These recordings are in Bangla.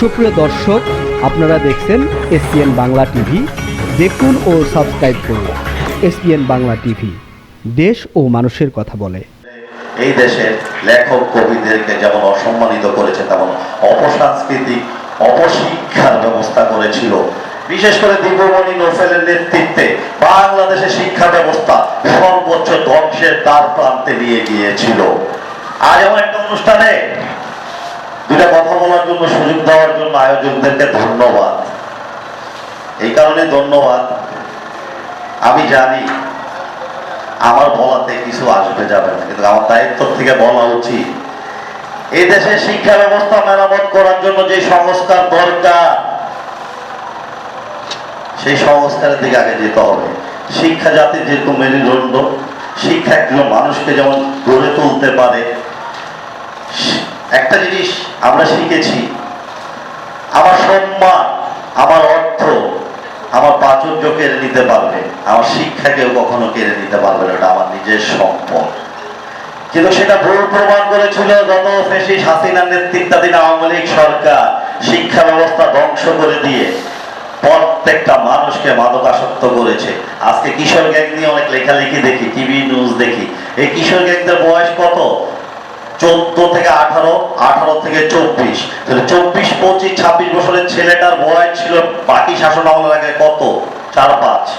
সুপ্রিয় দর্শক, আপনারা দেখছেন এসপিএন বাংলা টিভি। দেখুন ও সাবস্ক্রাইব করুন এসপিএন বাংলা টিভি। দেশ ও মানুষের কথা বলে। এই দেশের লেখক কবিদেরকে যেমন অসম্মানিত করেছে, তেমন অপসাংস্কৃতিক অপশিক্ষার ব্যবস্থা করেছিল। বিশেষ করে দীপমণি নোফেলের নেতৃত্বে বাংলাদেশের শিক্ষা ব্যবস্থা সর্বোচ্চ ধ্বংসের তার প্রান্তে নিয়ে গিয়েছিল। আজ এমন একটা অনুষ্ঠানে দুটা কথা বলার জন্য, সুযোগ দেওয়ার জন্য আয়োজকদেরকে ধন্যবাদ। এই কারণে ধন্যবাদ। আমি জানি আমার বলাতে কিছু আসবে যাবে না, কিন্তু আমার দায়িত্ব থেকে বলা উচিত। এই দেশের শিক্ষা ব্যবস্থা মেরামত করার জন্য যে সংস্কার দরকার, সেই সংস্কারের দিকে আগে যেতে হবে। শিক্ষা জাতির যেরকম মেরুদণ্ড, শিক্ষা একজন মানুষকে যেমন গড়ে তুলতে পারে একটা জিনিস আমরা শিখেছি। আমার সম্মান, আমার অর্থ, আমার প্রাচুর্য কেড়ে নিতে পারবে। আমার শিক্ষা কেউ কখনো কেড়ে নিতে পারবে না, ওটা আমার নিজের সম্পদ। কিন্তু সেটা ভুল প্রমাণ করেছিল গত ফেসিস হাসিনার নেতৃত্বাধীন আওয়ামী লীগ সরকার। শিক্ষা ব্যবস্থা ধ্বংস করে দিয়ে প্রত্যেকটা মানুষকে মাদকাসক্ত করেছে। আজকে কিশোর গ্যাং নিয়ে অনেক লেখালেখি দেখি, টিভি নিউজ দেখি। এই কিশোর গ্যাংদের বয়স কত? চোদ্দ থেকে আঠারো আঠারো থেকে চব্বিশ। তাহলে চব্বিশ, পঁচিশ, ছাব্বিশ বছরের ছেলেটার বয়স ছিল, বাকি আগে কত? চার, পাঁচ।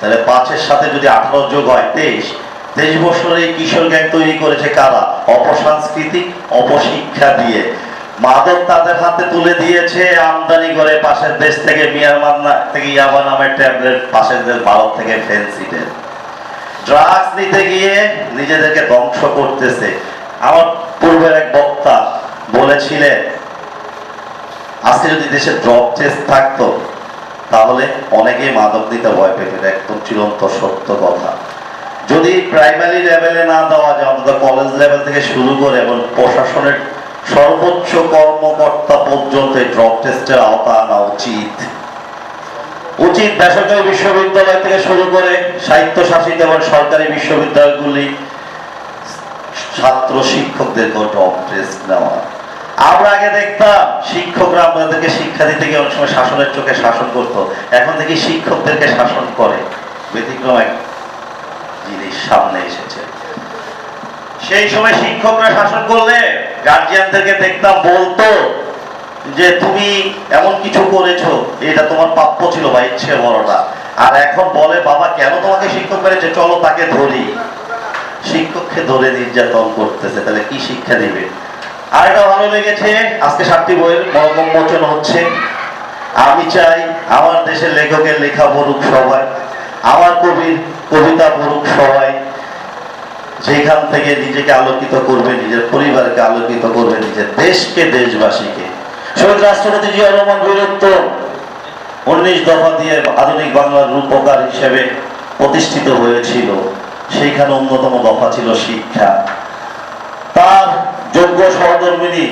তাহলে পাঁচের সাথে যদি আঠারো যোগ হয়, তেইশ। তেইশ কিশোর গ্যাং তৈরি করেছে কারা? অপসাংস্কৃতিক অপশিক্ষা দিয়ে। মাদক তাদের হাতে তুলে দিয়েছে, আমদানি করে পাশের দেশ থেকে, মিয়ানমার থেকে ইয়াবা নামের ট্যাবলেট পাশের দেশ ভারত থেকে ফেন্সিডেল। ড্রাগস নিতে গিয়ে নিজেদেরকে ধ্বংস করতেছে। আমার পূর্বের এক বক্তা বলেছিলেন, আজকে যদি দেশে ড্রপ টেস্ট থাকতো, তাহলে অনেকেই মাদক দিতে ভয় পেত এটা একদম চিরন্ত সত্য কথা। যদি প্রাইমারি লেভেলে না দেওয়া যায়, অন্তত কলেজ লেভেল থেকে শুরু করে এবং প্রশাসনের সর্বোচ্চ কর্মকর্তা পর্যন্ত ড্রপ টেস্টের আওতা আনা উচিত। উচিত বেসরকারি বিশ্ববিদ্যালয় থেকে শুরু করে সাহিত্য শাসিত এবং সরকারি বিশ্ববিদ্যালয়গুলি ছাত্র নেওয়া। আমরা আগে দেখতাম শিক্ষকরা আমাদেরকে শিক্ষা দিতে গিয়ে অনেক সময় শাসনের চোখে শাসন করতো। এখন দেখি শিক্ষকদেরকে শাসন করে। ব্যতিক্রম এক জিনিস সামনে এসেছে। সেই সময় শিক্ষকরা শাসন করলে গার্জিয়ানদেরকে দেখতাম বলতো যে, তুমি এমন কিছু করেছ, এটা তোমার প্রাপ্য ছিল বা ইচ্ছে বড়টা আর এখন বলে, বাবা, কেন তোমাকে শিক্ষক মেরেছে চলো তাকে ধরি। শিক্ষককে ধরে নির্যাতন করতেছে, তাহলে কি শিক্ষা দিবে? আর এটা ভালো লেগেছে, আজকে সাতটি বইয়ের মনোমোচন হচ্ছে, আমি চাই আমার দেশের লেখকের লেখা পড়ুক সবাই, আমার কবির কবিতা পড়ুক সবাই। যেখান থেকে নিজেকে আলোকিত করবে, নিজের পরিবারকে আলোকিত করবে, নিজের দেশকে, দেশবাসীকে। শহীদ রাষ্ট্রপতি জিয়া রহমান বীরত্ব উনিশ দফা দিয়ে আধুনিক বাংলার রূপকার হিসেবে প্রতিষ্ঠিত হয়েছিল। সেইখানে অন্যতম দফা ছিল শিক্ষা। তার যোগ্য সহধর্মিনী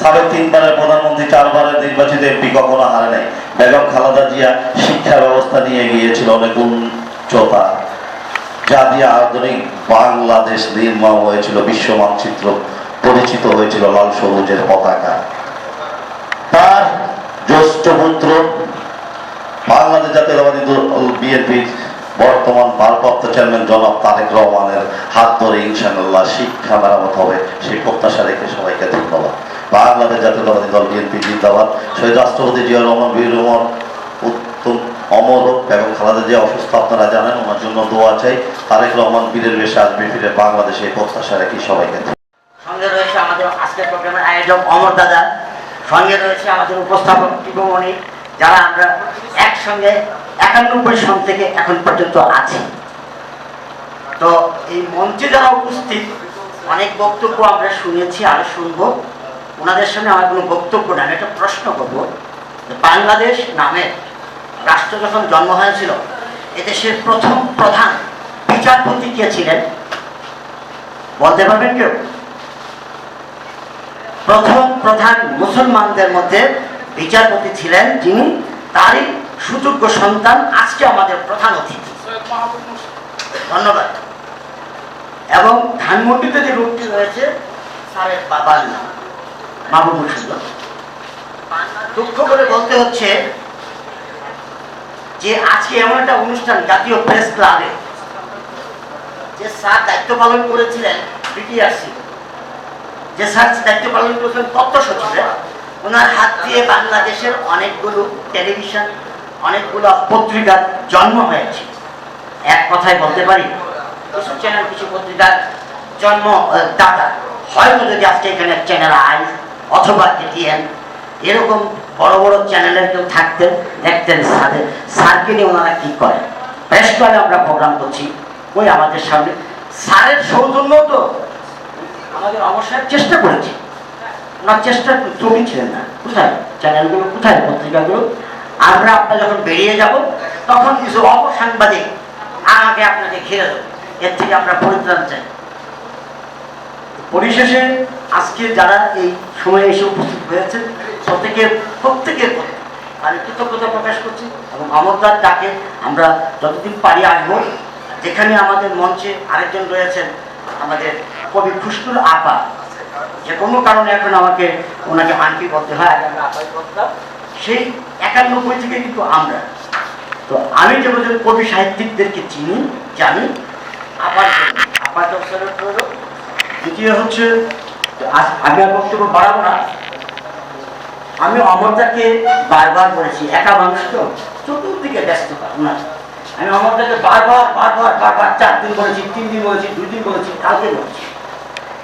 সাবেক তিনবারের প্রধানমন্ত্রী, চারবারের নির্বাচিত এমপি কখনো হারে নাই। বেগম খালেদা জিয়া শিক্ষা ব্যবস্থা নিয়ে গিয়েছিল অনেক উচ্চতা। যা দিয়ে আধুনিক বাংলাদেশ নির্মাণ হয়েছিল, বিশ্ব মানচিত্র পরিচিত হয়েছিল লাল সবুজের পতাকা। তার জ্যেষ্ঠ পুত্র বাংলাদেশ জাতীয়তাবাদী বিএনপির বর্তমান ভারপ্রাপ্ত চেয়ারম্যান জনাব তারেক রহমানের হাত ধরে ইনশাআল্লাহ শিক্ষা মেরামত হবে, সেই প্রত্যাশা রেখে সবাইকে ধন্যবাদ। বাংলাদেশ জাতীয়তাবাদী দল বিএনপি জিন্দাবাদ। শহীদ রাষ্ট্রপতি জিয়া রহমান, বীর রহমান, উত্তম, অমর এবং খালেদা জিয়া অসুস্থ, আপনারা জানেন, ওনার জন্য দোয়া চাই। তারেক রহমান বীরের বেশে আসবে, ফিরে বাংলাদেশে এই প্রত্যাশা রেখে সবাইকে সঙ্গে রয়েছে আমাদের আজকের প্রোগ্রামের আয়োজক অমর দাদা। সঙ্গে রয়েছে আমাদের উপস্থাপক টিপমণি যারা আমরা একসঙ্গে একানব্বই সন থেকে এখন পর্যন্ত আছি। তো এই মঞ্চে যারা উপস্থিত, অনেক বক্তব্য আমরা শুনেছি, আর শুনব। ওনাদের সামনে আমার কোনো বক্তব্য না একটা প্রশ্ন করব। বাংলাদেশ নামে রাষ্ট্র যখন জন্ম হয়েছিল এদেশের প্রথম প্রধান বিচারপতি কে ছিলেন? বলতে পারবেন কেউ? প্রথম প্রধান মুসলমানদের মধ্যে বিচারপতি ছিলেন যিনি তারই সুযোগ্য সন্তান আজকে আমাদের প্রধান অতিথি। ধন্যবাদ। এবং ধানমন্ডিতে যে রোগটি রয়েছে স্যারের বাবার নাম মাহবুবুল সুন্দর দুঃখ করে বলতে হচ্ছে যে আজকে এমন একটা অনুষ্ঠান জাতীয় প্রেস ক্লাবে যে স্যার দায়িত্ব পালন করেছিলেন বিটিআরসি। যে স্যার দায়িত্ব পালন করেছিলেন তথ্য সচিবের ওনার হাত দিয়ে বাংলাদেশের অনেকগুলো টেলিভিশন, অনেকগুলো পত্রিকার জন্ম হয়েছে। এক কথায় বলতে পারি চ্যানেল কিছু পত্রিকার জন্ম দাতা। হয়তো যদি আজকে এখানে চ্যানেল আই অথবা এটিএন, এরকম বড় বড় চ্যানেলের কেউ থাকতেন, দেখতেন স্যারের স্যারকে নিয়ে ওনারা কি করে প্রেস ক্লাবে আমরা প্রোগ্রাম করছি। ওই আমাদের সামনে। স্যারের সৌজন্য তো আমাদের অবশ্যই চেষ্টা করেছি। ওনার চেষ্টা তুমি ছিলেন না। কোথায়? চ্যানেলগুলো কোথায়? পত্রিকাগুলো? আমরা আপনার যখন বেরিয়ে যাব, তখন কিছু অপসাংবাদিক আমাকে আপনাকে ঘিরে দেবো। এর থেকে আমরা পরিত্রাণ চাই। পরিশেষে আজকে যারা এই সময়ে এসে উপস্থিত হয়েছে প্রত্যেকের প্রত্যেকের আমি কৃতজ্ঞতা প্রকাশ করছি এবং অমরদার ডাকে আমরা যতদিন পারি আসব, যেখানে আমাদের মঞ্চে আরেকজন রয়েছেন, আমাদের কবি খুশকুর আপা। যে কোনো কারণে এখন আমাকে ওনাকে আন্টি করতে হয় আগে আপাই করতাম সেই একানব্বই থেকে কিন্তু আমরা। তো আমি যেমন কবি সাহিত্যিকদেরকে চিনি, জানি, আবার আপার দর্শনের প্রয়োজন। দ্বিতীয় হচ্ছে আমি আর বক্তব্য বাড়াবো না। আমি অমরদাকে বারবার বলেছি, একা মানুষ তো, চতুর্দিকে ব্যস্ততা ওনার আমি অমরদাকে বারবার বারবার বারবার চার দিন বলেছি, তিন দিন বলেছি, দুই দিন বলেছি, কালকে বলেছি।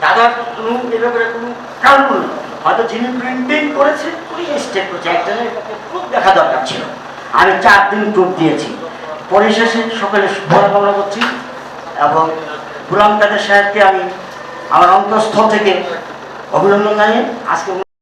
দাদার কোনো এ ব্যাপারে কোনো কারণ নেই হয়তো যিনি প্রিন্টিং করেছে ওই করেছে। খুব দেখা দরকার ছিল। আমি চার দিন টুপ দিয়েছি। পরিশেষে সকলে শুভকামনা করছি এবং গুলাম কাদের সাহেবকে আমি আমার অন্তঃস্থল থেকে অভিনন্দন জানিয়ে আজকে